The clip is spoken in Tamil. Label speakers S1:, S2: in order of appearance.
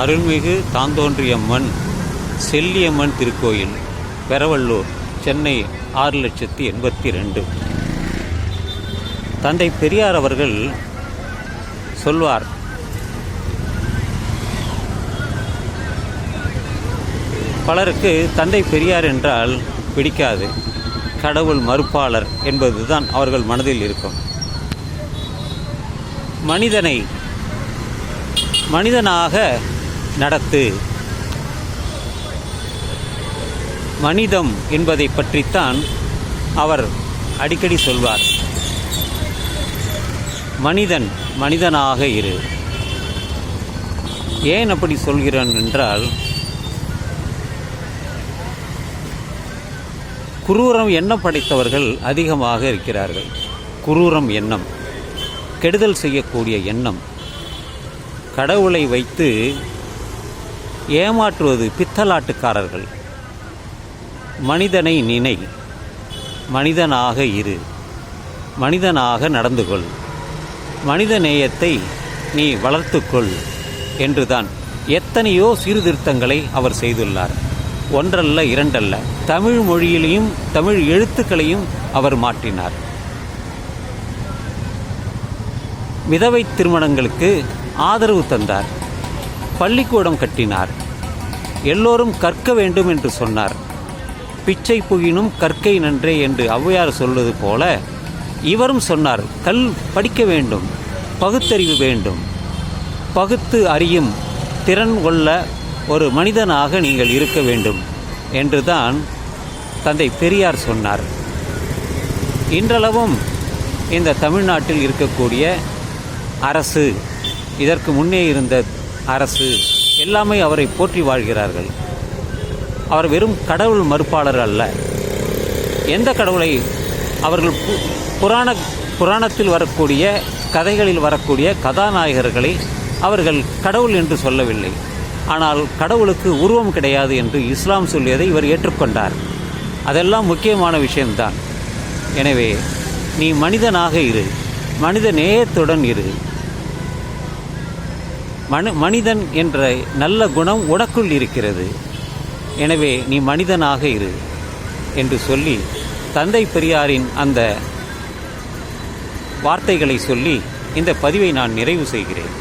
S1: அருள்மிகு தாந்தோன்றியம்மன் செல்லியம்மன் திருக்கோயில் பெரவல்லூர் சென்னை ஆறு லட்சத்தி எண்பத்தி ரெண்டு தந்தை பெரியார் அவர்கள் சொல்வார் பலருக்கு தந்தை பெரியார் என்றால் பிடிக்காது கடவுள் மறுப்பாளர் என்பதுதான் அவர்கள் மனதில் இருக்கும். மனிதனை மனிதனாக நடத்து. மனிதம் என்பதை பற்றித்தான் அவர் அடிக்கடி சொல்வார். மனிதன் மனிதனாக இரு. ஏன் அப்படி சொல்கிறான் என்றால் குரூரம் எண்ணம் படைத்தவர்கள் அதிகமாக இருக்கிறார்கள். குரூரம் எண்ணம் கெடுதல் செய்யக்கூடிய எண்ணம். கடவுளை வைத்து ஏமாற்றுவது பித்தலாட்டுக்காரர்கள். மனிதனை நினை. மனிதனாக இரு. மனிதனாக நடந்து கொள் மனித நேயத்தை நீ வளர்த்துக்கொள் என்றுதான் எத்தனையோ சீர்திருத்தங்களை அவர் செய்துள்ளார். ஒன்றல்ல இரண்டல்ல. தமிழ் மொழியிலையும் தமிழ் எழுத்துக்களையும் அவர் மாற்றினார். விதவை திருமணங்களுக்கு ஆதரவு தந்தார். பள்ளிக்கூடம் கட்டினார். எல்லோரும் கற்க வேண்டும் என்று சொன்னார். பிச்சை புகினும் கற்கை நன்றே என்று ஔவையார் சொல்வது போல இவரும் சொன்னார் கல் படிக்க வேண்டும் பகுத்தறிவு வேண்டும். பகுத்து அறியும் திறன் கொள்ள ஒரு மனிதனாக நீங்கள் இருக்க வேண்டும் என்றுதான் தந்தை பெரியார் சொன்னார். இன்றளவும் இந்த தமிழ்நாட்டில் இருக்கக்கூடிய அரசு இதற்கு முன்னே இருந்த அரசு எல்லாமே அவரை போற்றி வாழ்கிறார்கள். அவர் வெறும் கடவுள் மறுப்பாளர் அல்ல. எந்த கடவுளை அவர்கள் பு- புராண புராணத்தில் வரக்கூடிய கதைகளில் வரக்கூடிய கதாநாயகர்களை அவர்கள் கடவுள் என்று சொல்லவில்லை. ஆனால் கடவுளுக்கு உருவம் கிடையாது என்று இஸ்லாம் சொல்லியதை இவர் ஏற்றுக்கொண்டார். அதெல்லாம் முக்கியமான விஷயம்தான். எனவே நீ மனிதனாக இரு. மனித நேயத்துடன் இரு. மனு மனிதன் என்ற நல்ல குணம் உனக்குள் இருக்கிறது. எனவே நீ மனிதனாக இரு என்று சொல்லி தந்தை பெரியாரின் அந்த வார்த்தைகளை சொல்லி இந்த பதிவை நான் நிறைவு செய்கிறேன்.